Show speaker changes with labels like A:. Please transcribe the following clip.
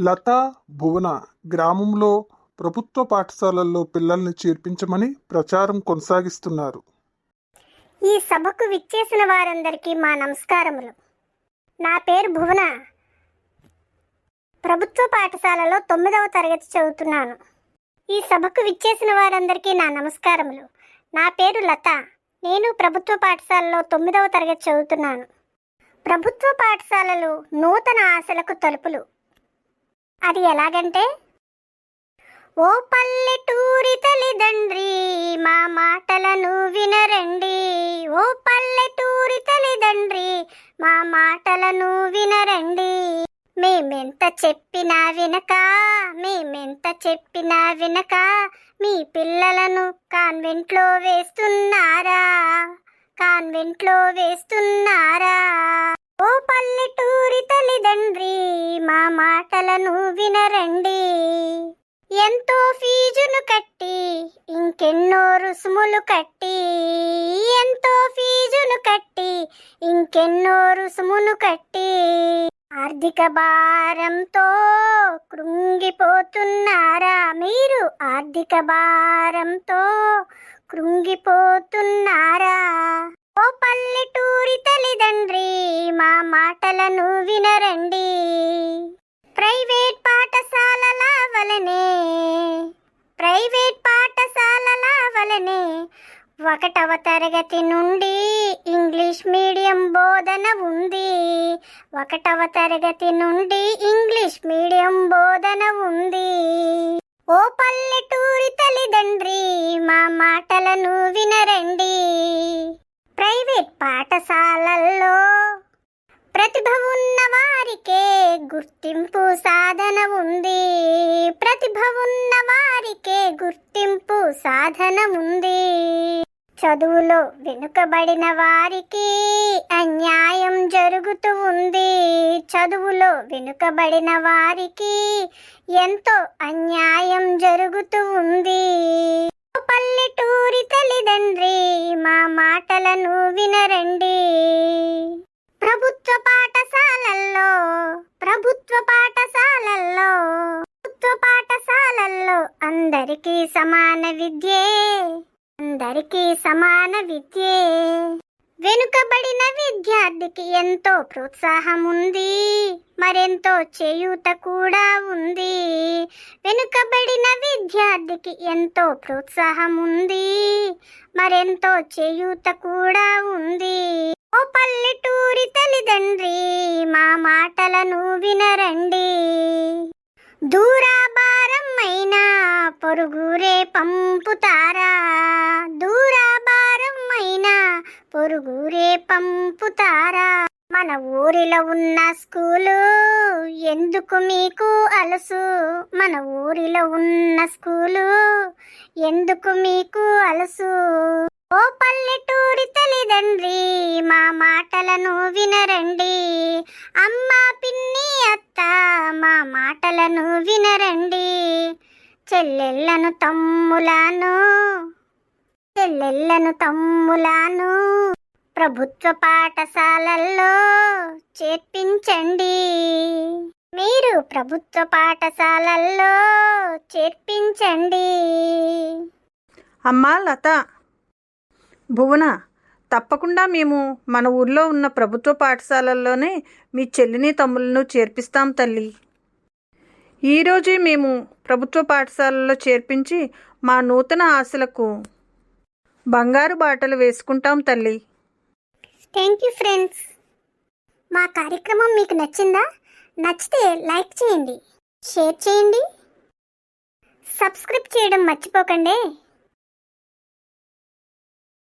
A: లత భువన గ్రామంలో ప్రభుత్వ పాఠశాలల్లో పిల్లల్ని చేర్పించమని ప్రచారం కొనసాగిస్తున్నారు.
B: ఈ సభకు విచ్చేసిన వారందరికీ మా నమస్కారములు. నా పేరు భువన. ప్రభుత్వ పాఠశాలలో తొమ్మిదవ తరగతి చదువుతున్నాను. ఈ సభకు విచ్చేసిన వారందరికీ నా నమస్కారములు. నా పేరు లత. నేను ప్రభుత్వ పాఠశాలలో తొమ్మిదవ తరగతి చదువుతున్నాను. ప్రభుత్వ పాఠశాలలు నూతన ఆశలకు తలుపులు. అది ఎలాగంటే ఓ పల్లెటూరి తల్లిదండ్రి మా మాటలను వినరండి. ఓ పల్లెటూరి తల్లిదండ్రి మా మాటలను వినరండి. మేమెంత చెప్పినా వినక మేమెంత చెప్పినా వినక మీ పిల్లలను కాన్వెంట్లో వేస్తున్నారా? కాన్వెంట్లో వేస్తున్నారా? ఓ పల్లెటూరి తల్లిదండ్రి మాటలను వినరండి. ఎంతో ఫీజును కట్టి ఇంకెన్నో రుసుములు కట్టి. ఎంతో ఫీజును కట్టి ఇంకెన్నో రుసుములు కట్టి. ఆర్థిక భారంతో కృంగిపోతున్నారా మీరు? ఆర్థిక భారంతో కృంగిపోతున్నారా? ఓ పల్లెటూరి తల్లిదండ్రి మా మాటలను వినరండి. ఒకటవ తరగతి నుండి ఇంగ్లీష్ మీడియం బోధన ఉంది. ఒకటవ తరగతి నుండి ఇంగ్లీష్ మీడియం బోధన ఉంది. ఓ పల్లెటూరి తల్లిదండ్రి మా మాటలను వినరండి. ప్రైవేట్ పాఠశాలల్లో ప్రతిభ ఉన్న వారికే గుర్తింపు సాధన ఉంది. ప్రతిభ ఉన్న వారికే గుర్తింపు సాధన ఉంది. చదువులో వెనుకబడిన వారికి అన్యాయం జరుగుతూ ఉంది. చదువులో వెనుకబడిన వారికి ఎంతో అన్యాయం జరుగుతూ ఉంది. పల్లెటూరి తల్లిదండ్రి మా మాటలను వినరండి. ప్రభుత్వ పాఠశాలల్లో ప్రభుత్వ పాఠశాలల్లో ప్రభుత్వ పాఠశాలల్లో అందరికీ సమాన విద్యే. అందరికీ సమాన విద్యే. వెనుకబడిన విద్యార్థికి ఎంతో ప్రోత్సాహం ఉంది మరెంతో చేయూత కూడా ఉంది. వెనుకబడిన విద్యార్థికి ఎంతో ప్రోత్సాహం ఉంది మరెంతో చేయూత కూడా ఉంది. ఓ పల్లెటూరి తల్లిదండ్రి మా మాటలను వినరండి. దూరా పొరుగురే పంపుతారా? దూరాభారమైన అయినా పొరుగురే పంపుతారా? మన ఊరిలో ఉన్న స్కూలు ఎందుకు మీకు అలసు? మన ఊరిలో ఉన్న స్కూలు ఎందుకు మీకు అలసు? ఓ పల్లెటూరి తల్లిదండ్రి మా మాటలను వినరండి. అమ్మ పిన్ని అత్త మా మాటలను వినరండి. చెల్లెళ్ళను తమ్ములాను. చెల్లెళ్ళను తమ్ములాను. ప్రభుత్వ పాఠశాలల్లో చేర్పించండి. మీరు ప్రభుత్వ పాఠశాలల్లో చేర్పించండి.
C: అమ్మా లత. భువన తప్పకుండా మేము మన ఊర్లో ఉన్న ప్రభుత్వ పాఠశాలల్లోనే మీ చెల్లిని తమ్ములను చేర్పిస్తాం తల్లి. ఈరోజే మేము ప్రభుత్వ పాఠశాలలో చేర్పించి మా నూతన ఆశలకు బంగారు బాటలు వేసుకుంటాం తల్లి.
B: Thank you friends. మా కార్యక్రమం మీకు నచ్చిందా? నచ్చితే లైక్ చేయండి షేర్ చేయండి. సబ్స్క్రైబ్ చేయడం మర్చిపోకండి.